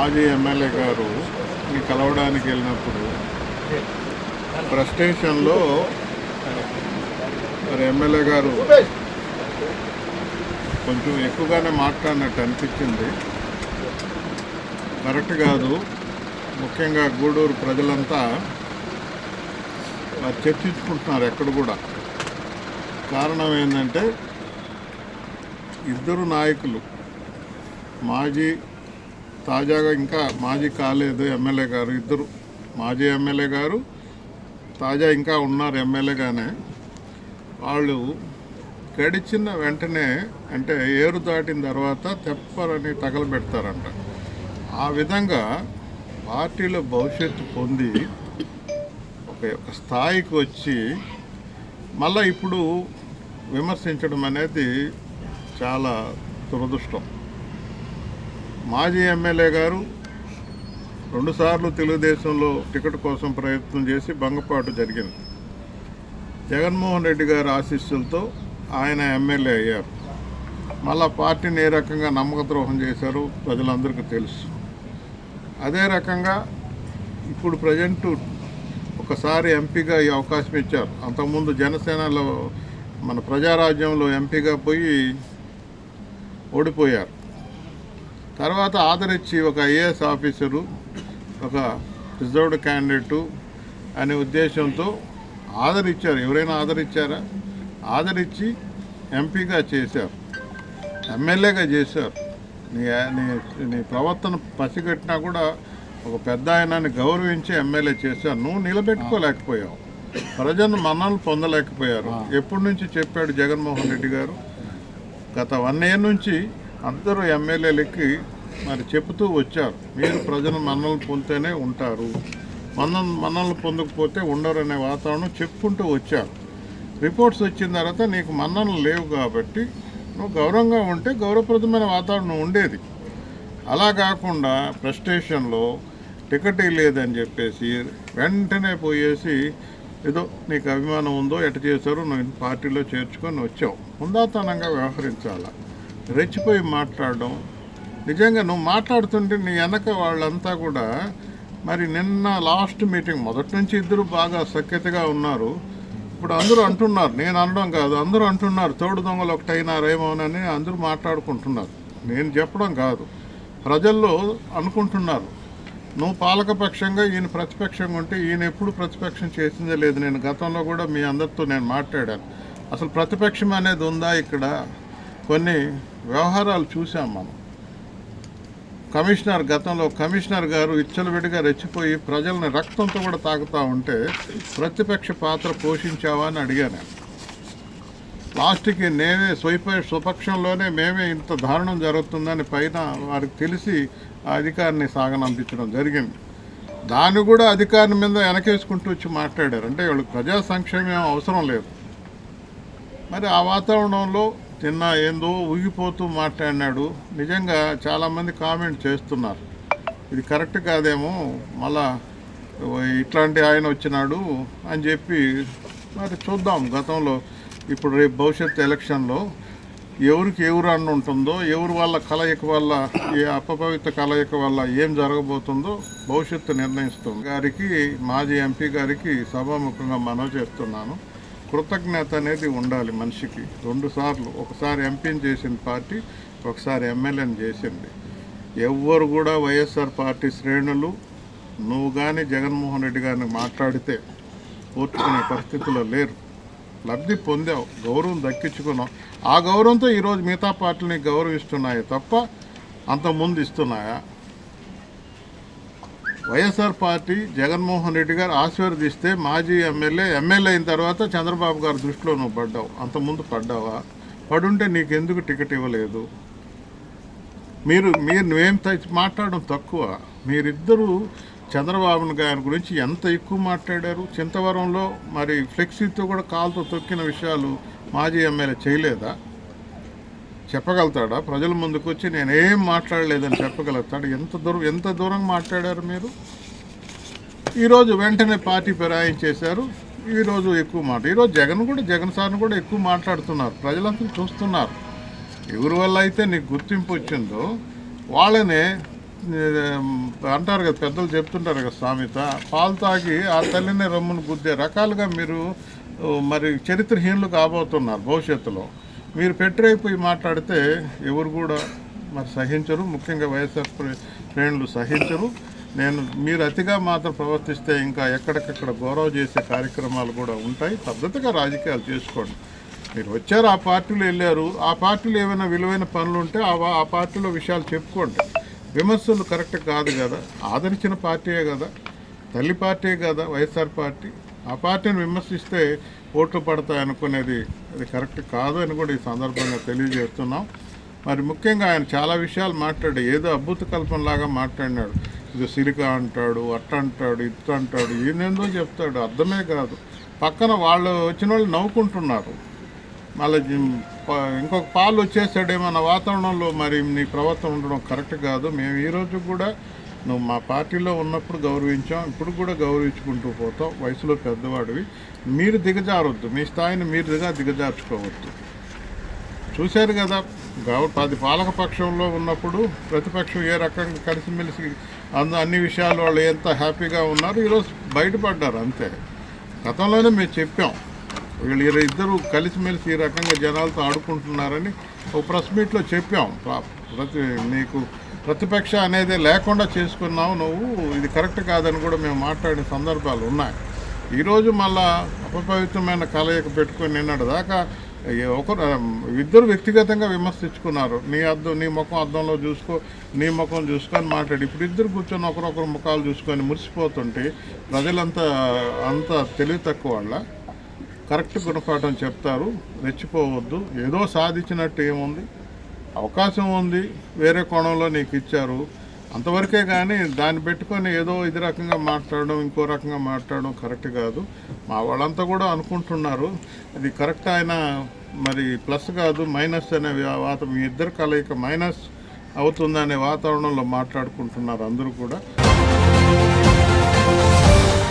మాజీ ఎమ్మెల్యే గారు కలవడానికి వెళ్ళినప్పుడు ప్రెస్ స్టేషన్లో మరి ఎమ్మెల్యే గారు కొంచెం ఎక్కువగానే మాట్లాడినట్టు అనిపించింది. కరెక్ట్ కాదు. ముఖ్యంగా గూడూరు ప్రజలంతా చర్చించుకుంటున్నారు ఎక్కడ కూడా. కారణం ఏంటంటే ఇద్దరు నాయకులు మాజీ తాజాగా ఇంకా మాజీ కాలేదు ఎమ్మెల్యే గారు ఇద్దరు. మాజీ ఎమ్మెల్యే గారు తాజా ఇంకా ఉన్నారు ఎమ్మెల్యేగానే వాళ్ళు గడిచిన వెంటనే అంటే ఏరు దాటిన తర్వాత తెప్పరని తగలబెడతారంట. ఆ విధంగా పార్టీలో భవిష్యత్తు పొంది ఒక ఒక స్థాయికి వచ్చి మళ్ళీ ఇప్పుడు విమర్శించడం అనేది చాలా దురదృష్టం. మాజీ ఎమ్మెల్యే గారు రెండుసార్లు తెలుగుదేశంలో టికెట్ కోసం ప్రయత్నం చేసి భంగపాటు జరిగింది. జగన్మోహన్ రెడ్డి గారి ఆశీస్సులతో ఆయన ఎమ్మెల్యే అయ్యారు. మళ్ళా పార్టీని ఏ రకంగా నమ్మక ద్రోహం చేశారు ప్రజలందరికీ తెలుసు. అదే రకంగా ఇప్పుడు ప్రజెంట్ ఒకసారి ఎంపీగా ఈ అవకాశం ఇచ్చారు. అంతకుముందు జనసేనలో మన ప్రజారాజ్యంలో ఎంపీగా పోయి ఓడిపోయారు. తర్వాత ఆదరించి ఒక ఐఏఎస్ ఆఫీసరు ఒక రిజర్వ్డ్ క్యాండిడేటు అనే ఉద్దేశంతో ఆదరించారు. ఎవరైనా ఆదరించారా? ఆదరించి ఎంపీగా చేశారు. ఎమ్మెల్యేగా చేశారు. నీ నీ నీ ప్రవర్తన పసిగట్టినా కూడా ఒక పెద్ద ఆయనని గౌరవించి ఎమ్మెల్యే చేశారు. నువ్వు నిలబెట్టుకోలేకపోయావు. ప్రజలను మన్నలు పొందలేకపోయారు. ఎప్పటి నుంచి చెప్పాడు జగన్మోహన్ రెడ్డి గారు? గత వన్ ఇయర్ నుంచి అందరూ ఎమ్మెల్యేలకి మరి చెబుతూ వచ్చారు. మీరు ప్రజలు మన్నలు పొందితేనే ఉంటారు. మన్న మన్నలు పొందకపోతే ఉండరు అనే వాతావరణం చెప్పుకుంటూ వచ్చారు. రిపోర్ట్స్ వచ్చిన తర్వాత నీకు మన్నలు లేవు కాబట్టి నువ్వు గౌరవంగా ఉంటే గౌరవప్రదమైన వాతావరణం ఉండేది. అలా కాకుండా ప్రెస్టేషన్లో టికెట్ లేదని చెప్పేసి వెంటనే పోయేసి ఏదో నీకు అభిమానం ఉందో ఎట చేశారో నువ్వు పార్టీలో చేర్చుకొని వచ్చావు. హుందాతనంగా వ్యవహరించాలా? రెచ్చిపోయి మాట్లాడడం. నిజంగా నువ్వు మాట్లాడుతుంటే నీ వెనక వాళ్ళంతా కూడా మరి నిన్న లాస్ట్ మీటింగ్ మొదటి నుంచి ఇద్దరు బాగా సఖ్యతగా ఉన్నారు. ఇప్పుడు అందరూ అంటున్నారు. నేను అనడం కాదు అందరూ అంటున్నారు తోడు దొంగలు ఒకటైనారేమోనని అందరూ మాట్లాడుకుంటున్నారు. నేను చెప్పడం కాదు. ప్రజల్లో అనుకుంటున్నారు నువ్వు పాలకపక్షంగా ఈయన ప్రతిపక్షంగా ఉంటే ఈయన ఎప్పుడు ప్రతిపక్షం చేసిందే లేదు. నేను గతంలో కూడా మీ అందరితో నేను మాట్లాడాను. అసలు ప్రతిపక్షం అనేది ఉందా ఇక్కడ? కొన్ని వ్యవహారాలు చూసాం మనం. కమిషనర్ గతంలో కమిషనర్ గారు ఇచ్చలవిడిగా రెచ్చిపోయి ప్రజల్ని రక్తంతో కూడా తాగుతూ ఉంటే ప్రతిపక్ష పాత్ర పోషించావా అని అడిగాను నేను. లాస్ట్కి నేనే స్వైప స్వపక్షంలోనే మేమే ఇంత దారుణం జరుగుతుందని పైన వారికి తెలిసి ఆ అధికారిని సాగనంపించడం జరిగింది. దాన్ని కూడా అధికారి మీద వెనకేసుకుంటూ వచ్చి మాట్లాడారు. అంటే వాళ్ళు ప్రజా సంక్షేమం అవసరం లేదు. మరి ఆ వాతావరణంలో తిన్నా ఏందో ఊగిపోతూ మాట్లాడినాడు. నిజంగా చాలామంది కామెంట్ చేస్తున్నారు. ఇది కరెక్ట్ కాదేమో మళ్ళా ఇట్లాంటి ఆయన వచ్చినాడు అని చెప్పి మరి చూద్దాం గతంలో. ఇప్పుడు రేపు భవిష్యత్ ఎలక్షన్లో ఎవరికి ఎవరు అన్న ఉంటుందో ఎవరు వాళ్ళ కలయిక వల్ల ఏ అపపవిత్ర కలయిక వల్ల ఏం జరగబోతుందో భవిష్యత్తు నిర్ణయిస్తుంది. గారికి మాజీ ఎంపీ గారికి సభాముఖంగా మనవి చేస్తున్నాను. కృతజ్ఞత అనేది ఉండాలి మనిషికి. రెండుసార్లు ఒకసారి ఎంపీని చేసిన పార్టీ ఒకసారి ఎమ్మెల్యేని చేసింది. ఎవ్వరు కూడా వైఎస్ఆర్ పార్టీ శ్రేణులు నువ్వు కానీ జగన్మోహన్ రెడ్డి గారిని మాట్లాడితే ఓర్చుకునే పరిస్థితిలో లేరు. లబ్ధి పొందావు. గౌరవం దక్కించుకున్నావు. ఆ గౌరవంతో ఈరోజు మిగతా పార్టీని గౌరవిస్తున్నాయి తప్ప అంతకుముందు ఇస్తున్నాయా? వైఎస్ఆర్ పార్టీ జగన్మోహన్ రెడ్డి గారు ఆశీర్వదిస్తే మాజీ ఎమ్మెల్యే ఎమ్మెల్యే అయిన తర్వాత చంద్రబాబు గారి దృష్టిలో నువ్వు పడ్డావు అంతకుముందు పడ్డావా? పడుంటే నీకు ఎందుకు టికెట్ ఇవ్వలేదు? మీరు మీరు నువ్వేం మాట్లాడడం తక్కువ. మీరిద్దరూ చంద్రబాబు గారి గురించి ఎంత ఎక్కువ మాట్లాడారు? చింతవరంలో మరి ఫ్లెక్సీతో కూడా కాలుతో తొక్కిన విషయాలు మాజీ ఎమ్మెల్యే చేయలేదా? చెప్పగలుగుతాడా? ప్రజల ముందుకు వచ్చి నేనేం మాట్లాడలేదని చెప్పగలుగుతాడు? ఎంత దూరం ఎంత దూరం మాట్లాడారు మీరు? ఈరోజు వెంటనే పార్టీ ఫిరాయించేశారు ఈరోజు ఎక్కువ మాట. ఈరోజు జగన్ కూడా జగన్ సార్ని కూడా ఎక్కువ మాట్లాడుతున్నారు. ప్రజలందరూ చూస్తున్నారు. ఎవరి వల్ల అయితే నీకు గుర్తింపు వచ్చిందో వాళ్ళనే అంటారు కదా పెద్దలు చెప్తుంటారు కదా సామెత పాలు తాగి ఆ తల్లిని రమ్మును గుద్దే రకాలుగా మీరు మరి చరిత్రహీనులు కాబోతున్నారు భవిష్యత్తులో. మీరు పెట్టరైపోయి మాట్లాడితే ఎవరు కూడా మరి సహించరు. ముఖ్యంగా వైఎస్ఆర్ ప్రే- శ్రేణులు సహించరు. నేను మీరు అతిగా మాత్రం ప్రవర్తిస్తే ఇంకా ఎక్కడికక్కడ గౌరవ చేసే కార్యక్రమాలు కూడా ఉంటాయి. పద్ధతిగా రాజకీయాలు చేసుకోండి. మీరు వచ్చారు ఆ పార్టీలో వెళ్ళారు. ఆ పార్టీలో ఏమైనా విలువైన పనులు ఉంటే ఆ ఆ పార్టీలో విషయాలు చెప్పుకోండి. విమర్శలు కరెక్ట్ కాదు కదా. ఆదరించిన పార్టీయే కదా. తల్లి పార్టీయే కదా వైఎస్ఆర్ పార్టీ. ఆ పార్టీని విమర్శిస్తే ఓట్లు పడతాయి అనుకునేది అది కరెక్ట్ కాదు అని కూడా ఈ సందర్భంగా తెలియజేస్తున్నాం. మరి ముఖ్యంగా ఆయన చాలా విషయాలు మాట్లాడు ఏదో అద్భుత కల్పనలాగా మాట్లాడినాడు. ఇది సిలిక అంటాడు అట్ట అంటాడు ఇట్ట అంటాడు ఈయనేందో చెప్తాడు. అర్థమే కాదు. పక్కన వాళ్ళు వచ్చిన వాళ్ళు నవ్వుకుంటున్నారు. మళ్ళీ ఇంకొక పాలు వచ్చేసాడేమన్న వాతావరణంలో మరి నీ ప్రవర్తన ఉండడం కరెక్ట్ కాదు. మేము ఈరోజు కూడా నువ్వు మా పార్టీలో ఉన్నప్పుడు గౌరవించాం ఇప్పుడు కూడా గౌరవించుకుంటూ పోతాం వయసులో పెద్దవాడివి. మీరు దిగజారొద్దు. మీ స్థాయిని మీరు దిగా దిగజార్చుకోవద్దు. చూశారు కదా గౌ పది పాలక పక్షంలో ఉన్నప్పుడు ప్రతిపక్షం ఏ రకంగా కలిసిమెలిసి అంద అన్ని విషయాలు వాళ్ళు ఎంత హ్యాపీగా ఉన్నారు ఈరోజు బయటపడ్డారు అంతే. గతంలోనే మేము చెప్పాం. వీళ్ళు ఇరు- ఇద్దరు కలిసిమెలిసి ఈ రకంగా జనాలతో ఆడుకుంటున్నారని ఒక ప్రెస్ మీట్లో చెప్పాం. ప్రతి నీకు ప్రతిపక్ష అనేది లేకుండా చేసుకున్నావు నువ్వు ఇది కరెక్ట్ కాదని కూడా మేము మాట్లాడిన సందర్భాలు ఉన్నాయి. ఈరోజు మళ్ళా అపపవిత్రమైన కలయిక పెట్టుకొని నిన్నటి దాకా ఒకరు ఇద్దరు వ్యక్తిగతంగా విమర్శించుకున్నారు. నీ అద్దం నీ ముఖం అద్దంలో చూసుకో నీ ముఖం చూసుకొని మాట్లాడి. ఇప్పుడు ఇద్దరు కూర్చొని ఒకరొకరు ముఖాలు చూసుకొని మురిసిపోతుంటే ప్రజలంతా అంత తెలివి తక్కువ వాళ్ళ. కరెక్ట్ గుణపాఠం చెప్తారు రెచ్చిపోవద్దు ఏదో సాధించినట్టు ఏముంది? అవకాశం ఉంది వేరే కోణంలో నీకు ఇచ్చారు. అంతవరకే కానీ దాన్ని పెట్టుకొని ఏదో ఇది రకంగా మాట్లాడడం ఇంకో రకంగా మాట్లాడడం కరెక్ట్ కాదు. మా వాళ్ళంతా కూడా అనుకుంటున్నారు. అది కరెక్ట్ అయినా మరి ప్లస్ కాదు మైనస్ అనే వాత మీ ఇద్దరు కలయిక మైనస్ అవుతుందనే వాతావరణంలో మాట్లాడుకుంటున్నారు అందరూ కూడా.